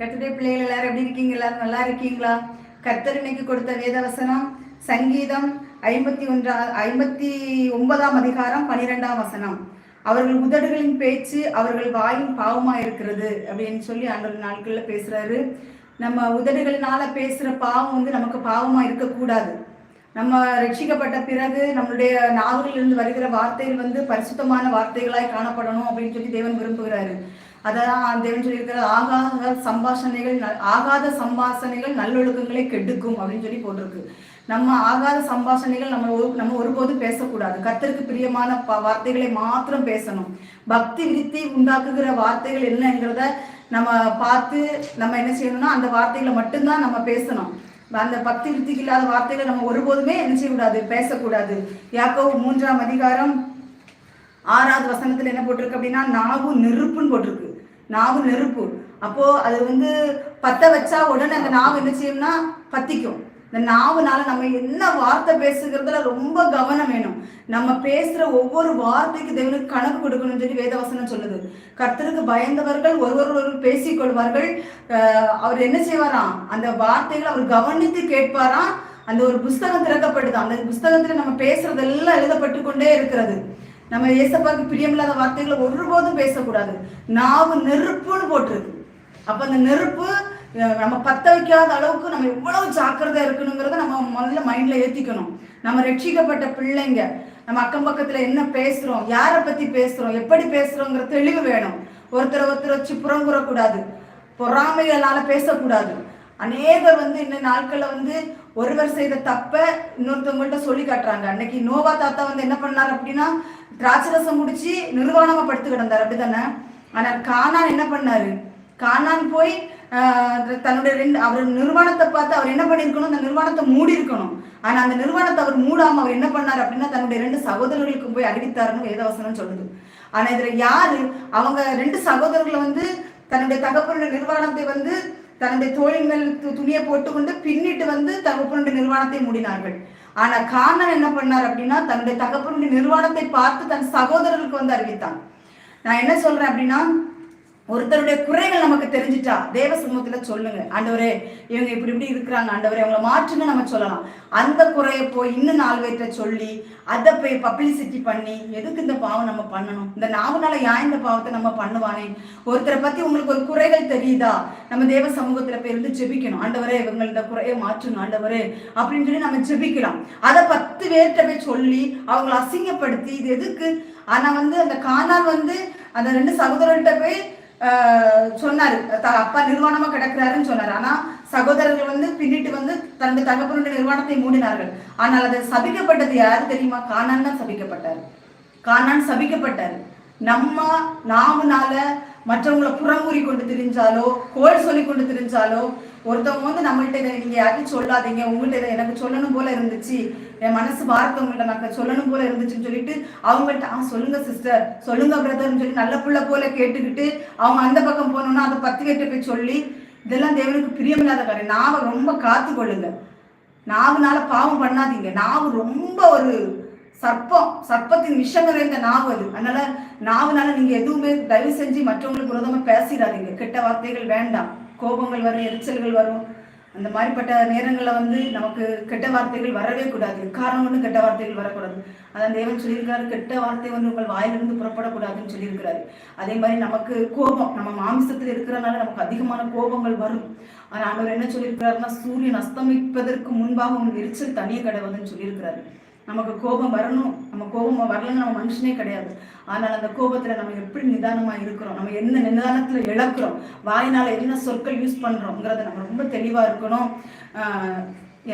கர்த்தருடைய பிள்ளைகள் எல்லாரும் எப்படி இருக்கீங்க? எல்லாரும் நல்லா இருக்கீங்களா? கர்த்தர் இன்னைக்கு கொடுத்த வேதவசனம் சங்கீதம் ஐம்பத்தி ஒன்றா ஐம்பத்தி ஒன்பதாம் அதிகாரம் பனிரெண்டாம் வசனம். அவர்கள் உதடுகளின் பேச்சு அவர்கள் வாயின் பாவமா இருக்கிறது அப்படின்னு சொல்லி அன்றைய நாட்கள்ல பேசுறாரு. நம்ம உதடுகளினால பேசுற பாவம் வந்து நமக்கு பாவமா இருக்கக்கூடாது. நம்ம ரட்சிக்கப்பட்ட பிறகு நம்மளுடைய நாவலிலிருந்து வருகிற வார்த்தைகள் வந்து பரிசுத்தமான வார்த்தைகளாய் காணப்படணும் அப்படின்னு சொல்லி தேவன் விரும்புகிறாரு. அதான் தேவன் சொல்லியிருக்கிறார்? ஆகாத சம்பாஷணைகள் நல்- ஆகாத சம்பாஷணைகள் நல்லொழுக்கங்களை கெடுக்கும் அப்படின்னு சொல்லி போட்டிருக்கு. நம்ம ஆகாத சம்பாஷணைகள் நம்ம ஒரு- நம்ம ஒருபோதும் பேசக்கூடாது. கத்தருக்கு பிரியமான ப- வார்த்தைகளை மாத்திரம் பேசணும். பக்தி விருத்தி உண்டாக்குகிற வார்த்தைகள் என்னங்கிறத நம்ம பார்த்து நம்ம என்ன செய்யணும்னா அந்த வார்த்தைகளை மட்டும்தான் நம்ம பேசணும். அந்த பக்தி விருத்திக்கு இல்லாத வார்த்தைகளை நம்ம ஒருபோதுமே என்ன செய்யக்கூடாது? பேசக்கூடாது. யாக்கோ மூன்றாம் அதிகாரம் ஆறாவது வசனத்துல என்ன போட்டிருக்கு அப்படின்னா நாவு நெருப்புன்னு போட்டிருக்கு. நாவு நெருப்பு. அப்போ அது வந்து பத்த வச்சா உடனே அந்த நாவு என்ன செய்யும்னா பத்திக்கும். இந்த நாவுனால நம்ம என்ன வார்த்தை பேசுகிறதுல ரொம்ப கவனம் வேணும். நம்ம பேசுற ஒவ்வொரு வார்த்தைக்கு தேவனுக்கு கணக்கு கொடுக்கணும்னு சொல்லி வேதவசனம் சொல்லுது. கர்த்தருக்கு பயந்தவர்கள் ஒருவர் ஒருவர் பேசிக்கொள்வார்கள் அவர் என்ன செய்வாராம்? அந்த வார்த்தைகளை அவர் கவனித்து கேட்பாராம். அந்த ஒரு புஸ்தகம் திறக்கப்படுது. அந்த புஸ்தகத்துல நம்ம பேசுறதெல்லாம் எழுதப்பட்டு கொண்டே இருக்கிறது. நம்ம ஏசப்பாக்கு பிரியமில்லாத வார்த்தைகளை ஒருபோதும் பேசக்கூடாது. நாவு நெருப்புன்னு போட்டிருக்கு. அப்ப அந்த நெருப்பு நம்ம பத்த வைக்காத அளவுக்கு நம்ம எவ்வளவு ஜாக்கிரதையா இருக்கணுங்கிறத நம்ம முதல்ல மைண்ட்ல ஏத்திக்கணும். நம்ம ரட்சிக்கப்பட்ட பிள்ளைங்க நம்ம அக்கம் பக்கத்துல என்ன பேசுறோம் யாரை பத்தி பேசுறோம் எப்படி பேசுறோங்கிற தெளிவு வேணும். ஒருத்தரை ஒருத்தர் வச்சு புறங்குறக்கூடாது. பொறாமைகளால பேசக்கூடாது. அநேகர் வந்து இன்னும் நாட்கள்ல வந்து ஒருவர் செய்த தப்ப இன்னொருத்தவங்கள்ட்ட சொல்லி காட்டுறாங்க. அன்னைக்கு நோவா தாத்தா வந்து என்ன பண்ணார் அப்படின்னா திராட்சரசம் குடிச்சு நிர்வாணமா படுத்து கிடந்தார். அப்படித்தானே? ஆனா கானான் என்ன பண்ணாரு? கானான் போய் தன்னுடைய ரெண்டு அவர் நிர்வாணத்தை பார்த்து அவர் என்ன பண்ணியிருக்கணும்? அந்த நிர்வாணத்தை மூடி இருக்கணும். ஆனா அந்த நிர்வாணத்தை அவர் மூடாம அவர் என்ன பண்ணார் அப்படின்னா தன்னுடைய ரெண்டு சகோதரர்களுக்கும் போய் அறிவித்தாருன்னு வேதவசனம் சொல்லுது. ஆனா இதுல யாரு? அவங்க ரெண்டு சகோதரர்களை வந்து தன்னுடைய தகப்பனுடைய நிர்வாணத்தை வந்து தன்னுடைய தோளின் மேல் துணியை போட்டுக்கொண்டு பின்னிட்டு வந்து தகப்பனுடைய நிர்வாணத்தை மூடினார்கள். ஆனா காரணம் என்ன பண்ணார் அப்படின்னா தன்னுடைய தகப்பனுடைய நிர்வாணத்தை பார்த்து தன் சகோதரருக்கு வந்து அறிவித்தான். நான் என்ன சொல்றேன் அப்படின்னா ஒருத்தருடைய குறைகள் நமக்கு தெரிஞ்சிட்டா தேவ சமூகத்துல சொல்லுங்க. ஆண்டவரே இவங்க இப்படி இப்படி இருக்கிறாங்க. ஆண்டவரே அவங்கள மாற்றுங்க நம்ம சொல்லலாம். அந்த குறையை போய் இன்னும் நாலு பேர்த்த சொல்லி அதை போய் பப்ளிசிட்டி பண்ணி எதுக்கு இந்த பாவம் நம்ம பண்ணணும்? இந்த நாவனால ஏன் இந்த பாவத்தை நம்ம பண்ணுவானே? ஒருத்தரை பத்தி உங்களுக்கு ஒரு குறைகள் தெரியுதா? நம்ம தேவ சமூகத்துல போய் இருந்து ஜெபிக்கணும். ஆண்டவரே இவங்க இந்த குறையை மாற்றுங்க ஆண்டவரே அப்படின்னு சொல்லி நம்ம ஜெபிக்கலாம். அதை பத்து பேர்கிட்ட போய் சொல்லி அவங்கள அசிங்கப்படுத்தி இது எதுக்கு? ஆனா வந்து அந்த காணால் வந்து அந்த ரெண்டு சகோதரர்கிட்ட போய் சொன்னாரு. த- அப்பா நிர்வாணமா கிடக்குறாருன்னு சொன்னாரு. ஆனா சகோதரர்கள் வந்து பின்னிட்டு வந்து தனது தகப்பனுடைய நிர்வாணத்தை மூடினார்கள். ஆனால் அது சபிக்கப்பட்டது யாரு தெரியுமா? கானான் தான் சபிக்கப்பட்டார். கானான் சபிக்கப்பட்டார். நம்ம நாமனால மற்றவங்களை புறங்கூறி கொண்டு திரிஞ்சாலோ கோல் சொல்லி கொண்டு திரிஞ்சாலோ ஒருத்தவங்க வந்து நம்மள்கிட்ட இதை நீங்க யாருக்கும் சொல்லாதீங்க உங்கள்கிட்ட இதை எனக்கு சொல்லணும் போல இருந்துச்சு என் மனசு வார்த்தை உங்கள்ட்ட நான் சொல்லணும் போல இருந்துச்சுன்னு சொல்லிட்டு அவங்கள்ட்ட ஆ சொல்லுங்க சிஸ்டர் சொல்லுங்க பிரதர்னு சொல்லி நல்ல புள்ள போல கேட்டுக்கிட்டு அவங்க அந்த பக்கம் போனோம்னா அதை பத்து கேட்டு போய் சொல்லி இதெல்லாம் தேவனுக்கு பிரியமில்லாத காரியம். நாவை ரொம்ப காத்து கொள்ளுங்க நாவுனால பாவம் பண்ணாதீங்க. நாவு ரொம்ப ஒரு சர்ப்பம் சர்ப்பத்தின் விஷம் நிறைந்த நாவு அது. அதனால நாவுனால நீங்க எதுவுமே தயவு செஞ்சு மற்றவங்களுக்கு விரோதமா பேசிடாதீங்க. கெட்ட வார்த்தைகள் வேண்டாம். கோபங்கள் வரும் எரிச்சல்கள் வரும். அந்த மாதிரிப்பட்ட நேரங்களில் வந்து நமக்கு கெட்ட வார்த்தைகள் வரவே கூடாது. காரணம் ஒன்று கெட்ட வார்த்தைகள் வரக்கூடாது. அதான் தேவன் சொல்லியிருக்காரு கெட்ட வார்த்தை வந்து உங்கள் வாயிலிருந்து புறப்படக்கூடாதுன்னு சொல்லியிருக்கிறாரு. அதே மாதிரி நமக்கு கோபம் நம்ம மாமிசத்தில் இருக்கிறனால நமக்கு அதிகமான கோபங்கள் வரும். ஆனால் அவர் என்ன சொல்லியிருக்கிறாருன்னா சூரியன் அஸ்தமிப்பதற்கு முன்பாக உங்கள் எரிச்சல் தனியே கடவுதுன்னு சொல்லியிருக்கிறாரு. நமக்கு கோபம் வரணும். நம்ம கோபம் வரலன்னு நம்ம மனுஷனே கிடையாது. ஆனால் அந்த கோபத்தில் நம்ம எப்படி நிதானமா இருக்கிறோம்? நம்ம என்ன நிதானத்தில் இழக்கிறோம்? வாயினால் என்ன சொற்கள் யூஸ் பண்ணுறோங்கிறத நம்ம ரொம்ப தெளிவா இருக்கணும்.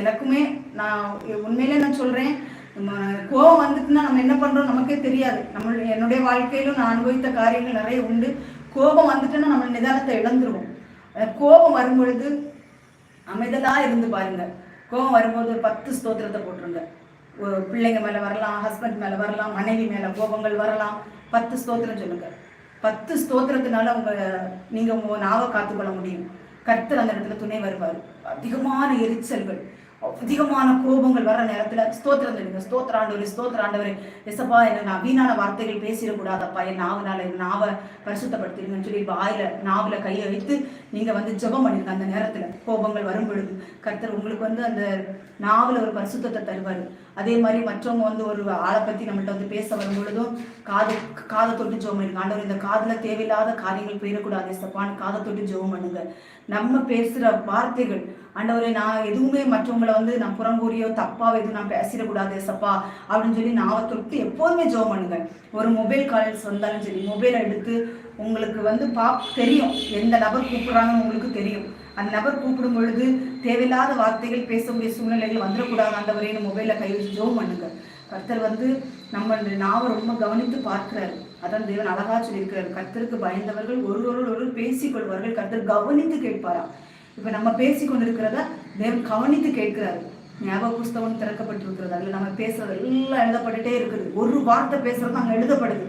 எனக்குமே நான் உண்மையிலே நான் சொல்றேன். நம்ம கோபம் வந்துட்டுன்னா நம்ம என்ன பண்றோம் நமக்கே தெரியாது. நம்ம என்னுடைய வாழ்க்கையிலும் நான் அனுபவித்த காரியங்கள் நிறைய உண்டு. கோபம் வந்துட்டுன்னா நம்ம நிதானத்தை இழந்துருவோம். கோபம் வரும்பொழுது அமைதலா இருந்து பாருங்க. கோபம் வரும்போது ஒரு பத்து ஸ்தோத்திரத்தை போட்டுருங்க. பிள்ளைங்க மேலே வரலாம் ஹஸ்பண்ட் மேலே வரலாம் மனைவி மேலே கோபங்கள் வரலாம். பத்து ஸ்தோத்திரம் சொல்லுங்க. பத்து ஸ்தோத்திரத்தினால அவங்க நீங்கள் உங்கள் நாவை காத்துக்கொள்ள முடியும். கர்த்தர் அந்த இடத்துல துணை வருவார். அதிகமான எரிச்சல்கள் அதிகமான கோபங்கள் வர நேரத்தில் ஸ்தோத்திரம் சொல்லுங்க. ஸ்தோத்திர ஆண்டவரே ஸ்தோத்திர எசப்பா என்ன நான் வீணான வார்த்தைகள் பேசிடக்கூடாதப்பா. என் நாவனால என் நாவை பரிசுத்தப்படுத்திடுங்கன்னு சொல்லி வாயில நாவில் கையை வைத்து நீங்கள் வந்து ஜெபம் பண்ணிருங்க அந்த நேரத்தில். கோபங்கள் வரும் பொழுது கர்த்தர் உங்களுக்கு வந்து அந்த நாவில் ஒரு பரிசுத்தத்தை தருவார். அதே மாதிரி மற்றவங்க வந்து ஒரு ஆளை பத்தி நம்மள்ட்ட வந்து பேச வரும்பொழுதும் காது காதை தொட்டு ஜோம் பண்ணுங்க. ஆண்டவர் இந்த காதுல தேவையில்லாத காரியங்கள் போயிடக்கூடாது சப்பான்னு காதை தொட்டு ஜோம் பண்ணுங்க. நம்ம பேசுற வார்த்தைகள் ஆண்டவரே நான் எதுவுமே மற்றவங்களை வந்து நான் புறங்கூறியோ தப்பாக எதுவும் நான் பேசிடக்கூடாது சப்பா அப்படின்னு சொல்லி நாவை தொட்டு எப்போதுமே ஜோம் பண்ணுங்க. ஒரு மொபைல் கால்ஸ் வந்தாலும் சரி மொபைலை எடுத்து உங்களுக்கு வந்து பா தெரியும். எந்த நபர் கூப்பிடுறாங்கன்னு உங்களுக்கு தெரியும். அந்த நபர் கூப்பிடும் பொழுது தேவையில்லாத வார்த்தைகள் பேசக்கூடிய சூழ்நிலைகள் வந்துடக்கூடாது அந்த வரையும் மொபைலில் கை வச்சு ஜெபம் பண்ணுங்க. கர்த்தர் வந்து நம்ம நாவை ரொம்ப கவனித்து பார்க்கிறார். அதான் தேவன் அழகா சொல்லியிருக்கிறார். கர்த்தருக்கு பயந்தவர்கள் ஒருவரோடு ஒருவர் பேசிக் கொள்வார்கள். கர்த்தர் கவனித்து கேட்பாரா? இப்போ நம்ம பேசி கொண்டிருக்கிறத தேவன் கவனித்து கேட்கிறாரு. ஞாபக புஸ்தகம் திறக்கப்பட்டிருக்கிறது. அதில் நம்ம பேசுறது எல்லாம் எழுதப்பட்டுட்டே இருக்குது. ஒரு வார்த்தை பேசுறதும் அங்கே எழுதப்படுது.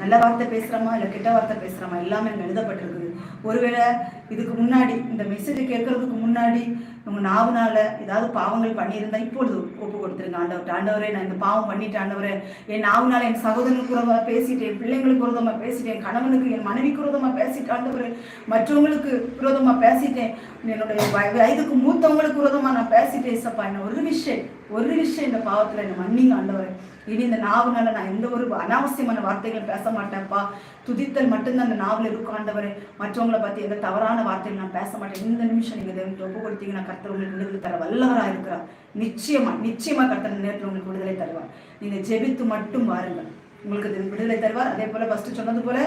நல்ல வார்த்தை பேசுறோமா? இல்லை கெட்ட வார்த்தை பேசுறோமா? எல்லாமே அங்கே எழுதப்பட்டிருக்கு. ஒருவேளை இதுக்கு முன்னாடி இந்த மெசேஜ் கேட்கறதுக்கு முன்னாடி உங்க நாவுனால ஏதாவது பாவங்கள் பண்ணியிருந்தா இப்பொழுது ஒப்பு கொடுத்துருங்க ஆண்டவர் ஆண்டவரே நான் இந்த பாவம் பண்ணிட்டேன் ஆண்டவரே. என் நாவுனால என் சகோதரனுக்கு விரோதமா பேசிட்டேன் என் பிள்ளைங்களுக்கு விரோதமா பேசிட்டேன் என் கணவனுக்கு என் மனைவிக்கு விரோதமா பேசிட்டேன் ஆண்டவரே. மற்றவங்களுக்கு விரோதமா பேசிட்டேன். என்னுடைய வயதுக்கு மூத்தவங்களுக்கு விரோதமா நான் பேசிட்டேன் சப்பா என்ன ஒரு விஷயம் ஒரு விஷயம் இந்த பாவத்துல என்ன மன்னிங்க ஆண்டவரே. இனி இந்த நாவுனால நான் எந்த ஒரு அனாவசியமான வார்த்தைகள் பேச மாட்டேன்ப்பா. துதித்தல் மட்டும்தான் அந்த நாவல் இருக்கும் ஆண்டவரே. மற்றவங்களை பத்தி எந்த தவறான வார்த்தைகள் நான் பேச மாட்டேன். இந்த நிமிஷம் நீங்க தேவனுக்கு ஒப்பு கொடுத்தீங்கன்னா கர்த்தர் உங்களுக்கு விடுதலை தர வல்லவரா இருக்கிறார். நிச்சயமா நிச்சயமா கர்த்தர் நேரத்தில் உங்களுக்கு விடுதலை தருவார். நீங்க ஜெபித்து மட்டும் வாருங்கள். உங்களுக்கு விடுதலை தருவார். அதே போல ஃபர்ஸ்ட் சொன்னது போல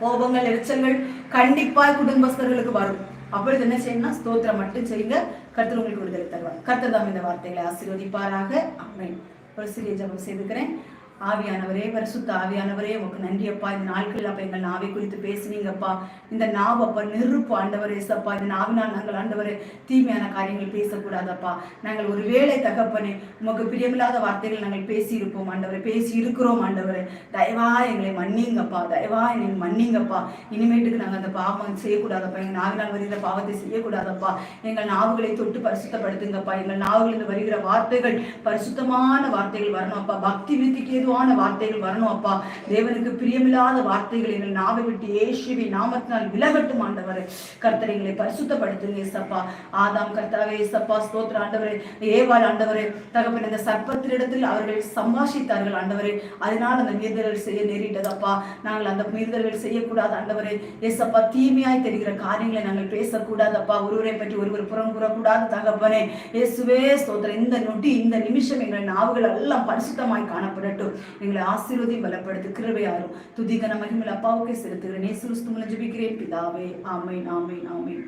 கோபங்கள் எரிச்சல்கள் கண்டிப்பாய் குடும்பஸ்தர்களுக்கு வரும். அப்பொழுது என்ன செய்யணும்னா ஸ்தோத்திரம் மட்டும் செய்யுங்க. கர்த்தர் உங்களுக்கு விடுதலை தருவார். கர்த்தர் தாம் இந்த வார்த்தைகளை ஆசீர்வதிப்பாராக. அமை ஒரு சிறிய ஜபம் செய்துக்கிறேன். ஆவியானவரே பரிசுத்த ஆவியானவரே உமக்கு நன்றியப்பா இந்த நாட்களில் அப்பா எங்கள் நாவை குறித்து பேசுனீங்கப்பா இந்த நாவ் அப்பா நெருப்பு ஆண்டவரே சப்பா. இந்த நாவினால் நாங்கள் ஆண்டவரே தீமையான காரியங்கள் பேசக்கூடாதப்பா நாங்கள் ஒரு வேளை தகப்பனே உமக்கு பிரியமில்லாத வார்த்தைகள் நாங்கள் பேசியிருப்போம் ஆண்டவரை பேசி இருக்கிறோம் ஆண்டவரே. தயவா எங்களை மன்னிங்கப்பா தயவா எங்களை மன்னிங்கப்பா இனிமேட்டுக்கு நாங்கள் அந்த பாவம் செய்யக்கூடாதப்பா எங்கள் நாவினால் வருகிற பாவத்தை செய்யக்கூடாதப்பா எங்கள் நாவுகளை தொட்டு பரிசுத்தப்படுத்துங்கப்பா எங்கள் நாவுகளில் வருகிற வார்த்தைகள் பரிசுத்தமான வார்த்தைகள் வரணும் அப்பா. பக்தி விருத்திக்கு ஏதுவான வார்த்தைகள் வரணும் அப்பா. தேவனுக்கு பிரியமில்லாத வார்த்தைகள் எங்கள் நாவை விட்டு ஏசுவி நாமத்தினால் விலகட்டும் ஆண்டவரே. கர்த்தர் எங்களை பரிசுத்தப்படுத்துங்க ஏசப்பா. ஆதாம் கர்த்தாவே ஏசப்பா ஸ்தோத்திர ஆண்டவரே. ஏவாள் ஆண்டவரே. தகப்பன் இந்த சர்ப்பத்தினிடத்தில் அவர்கள் சம்பாஷித்தார்கள் ஆண்டவரே. அதனால் அந்த மீறுதல்கள் செய்ய நேரிட்டதப்பா நாங்கள் அந்த மீறுதல்கள் செய்யக்கூடாது ஆண்டவரே. ஏசப்பா தீமையாய் தெரிகிற காரியங்களை நாங்கள் பேசக்கூடாதப்பா ஒருவரை பற்றி ஒருவர் புறம் கூறக்கூடாது தகப்பனே. இயேசுவே ஸ்தோத்திரம். இந்த நொடி இந்த நிமிஷம் எங்கள் நாவுகள் எல்லாம் பரிசுத்தமாய் காணப்படட்டும். எங்களை ஆசீர்வதி பலப்படுத்து கிருபையாரும். துதிகன மகிமல் அப்பாவுக்கே செலுத்துகிறேன். நேசுஸ்துமல ஜெபிக்கிறேன். பிதாவே ஆமென் ஆமென் ஆமென்.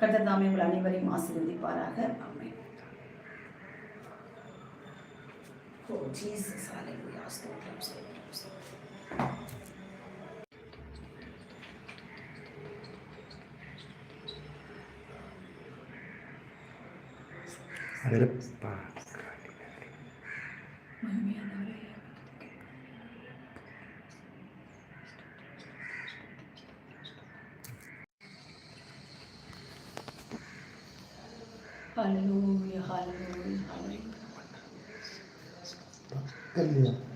கர்த்தர் தாமே உங்கள் அனைவரையும் ஆசீர்வதிப்பாராக. ஆமென். ஓ ஜீசஸ் ஹalleluya. ஸ்தோத்திரம் ஸ்தோத்திரம் ஸ்தோத்திரம். அருப்பா மகிமையானவரே Hallelujah, hallelujah, hallelujah. கல்யாணம்